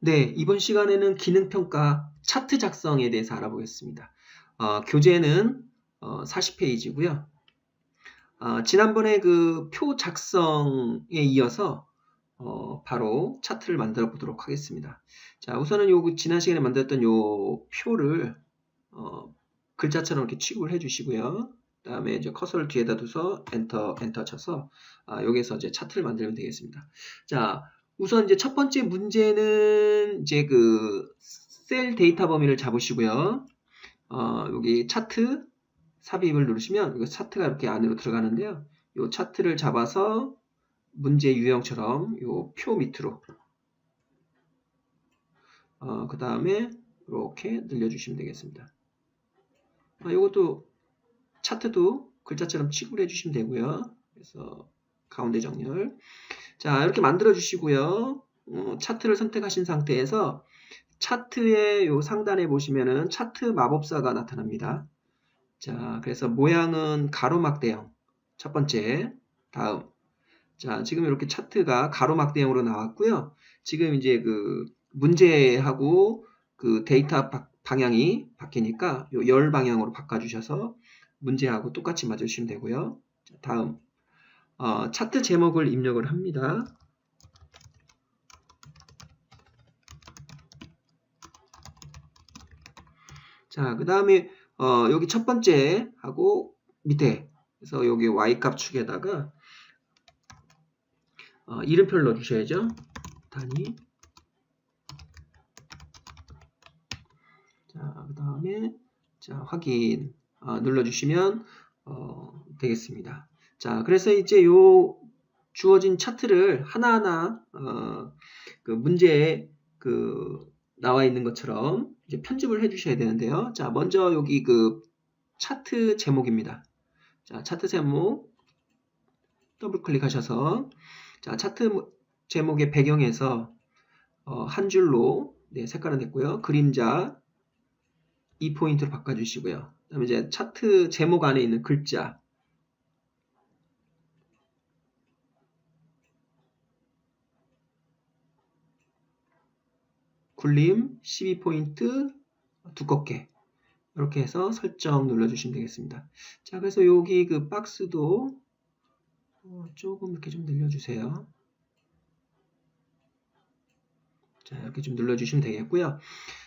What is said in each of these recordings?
네, 이번 시간에는 기능평가 차트 작성에 대해서 알아보겠습니다. 어, 교재는 어, 40페이지고요. 어, 지난번에 그 표 작성에 이어서 어, 바로 차트를 만들어 보도록 하겠습니다. 자, 우선은 요 지난 시간에 만들었던 요 표를 어, 글자처럼 이렇게 취급을 해주시고요. 그다음에 이제 커서를 뒤에다 둬서 엔터 엔터 쳐서 아, 여기서 이제 차트를 만들면 되겠습니다. 자, 우선 이제 첫 번째 문제는 이제 그 셀 데이터 범위를 잡으시고요. 어, 여기 차트 삽입을 누르시면 이거 차트가 이렇게 안으로 들어가는데요. 이 차트를 잡아서 문제 유형처럼 이 표 밑으로 어, 그 다음에 이렇게 늘려주시면 되겠습니다. 아, 이것도 차트도 글자처럼 취급을 해주시면 되고요. 그래서 가운데 정렬. 자, 이렇게 만들어 주시고요. 어, 차트를 선택하신 상태에서 차트의 요 상단에 보시면은 차트 마법사가 나타납니다. 자, 그래서 모양은 가로막 대형. 첫 번째. 다음. 자, 지금 이렇게 차트가 가로막 대형으로 나왔고요. 지금 이제 그 문제하고 그 데이터 방향이 바뀌니까 요 열 방향으로 바꿔 주셔서 문제하고 똑같이 맞으시면 되고요. 자, 다음. 어, 차트 제목을 입력을 합니다. 자, 그 다음에 어, 여기 첫 번째 하고 밑에 그래서 여기 y값 축에다가 어, 이름표를 넣어주셔야죠. 단위 자, 그 다음에 자, 확인 어, 눌러주시면 어, 되겠습니다. 자, 그래서 이제 요 주어진 차트를 하나하나 어, 그 문제에 그 나와 있는 것처럼 이제 편집을 해 주셔야 되는데요. 자, 먼저 여기 그 차트 제목입니다. 자, 차트 제목 더블 클릭하셔서 자, 차트 제목의 배경에서 어, 한 줄로 네, 색깔은 됐고요. 그림자 2포인트로 바꿔 주시고요. 그다음에 이제 차트 제목 안에 있는 글자 굴림 12포인트 두껍게 이렇게 해서 설정 눌러주시면 되겠습니다. 자, 그래서 여기 그 박스도 어, 조금 이렇게 좀 늘려주세요. 자, 이렇게 좀 눌러주시면 되겠고요.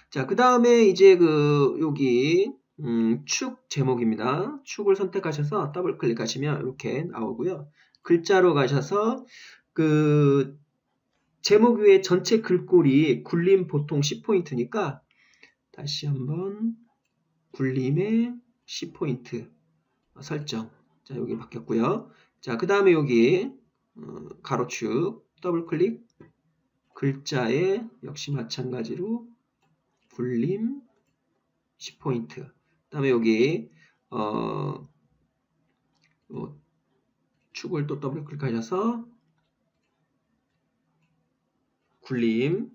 자, 그 다음에 이제 그 여기 음, 축 제목입니다. 축을 선택하셔서 더블 클릭하시면 이렇게 나오고요. 글자로 가셔서 그 제목 위에 전체 글꼴이 굴림 보통 10포인트니까 다시 한번 굴림의 10포인트 설정. 자 여기 바뀌었고요. 자그 다음에 여기 어, 가로축 더블 클릭. 글자에 역시 마찬가지로 굴림 10포인트. 그 다음에 여기 어, 어, 축을 또 더블 클릭하셔서 굴림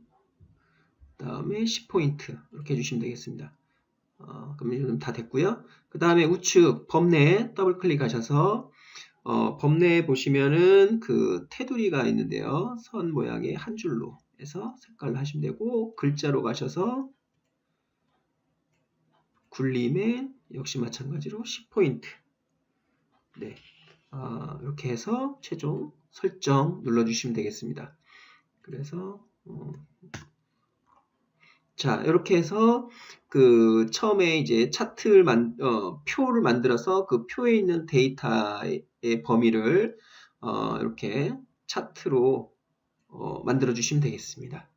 그 다음에 10포인트 이렇게 해주시면 되겠습니다. 어, 그럼 지금 다 됐고요. 그 다음에 우측 범내 더블 클릭하셔서 어, 범내에 보시면은 그 테두리가 있는데요. 선 모양의 한 줄로 해서 색깔로 하시면 되고 글자로 가셔서 굴림에 역시 마찬가지로 10포인트 네, 어, 이렇게 해서 최종 설정 눌러주시면 되겠습니다. 그래서 어, 자 이렇게 해서 그 처음에 이제 차트를 만 어, 표를 만들어서 그 표에 있는 데이터의 범위를 어, 이렇게 차트로 어, 만들어 주시면 되겠습니다.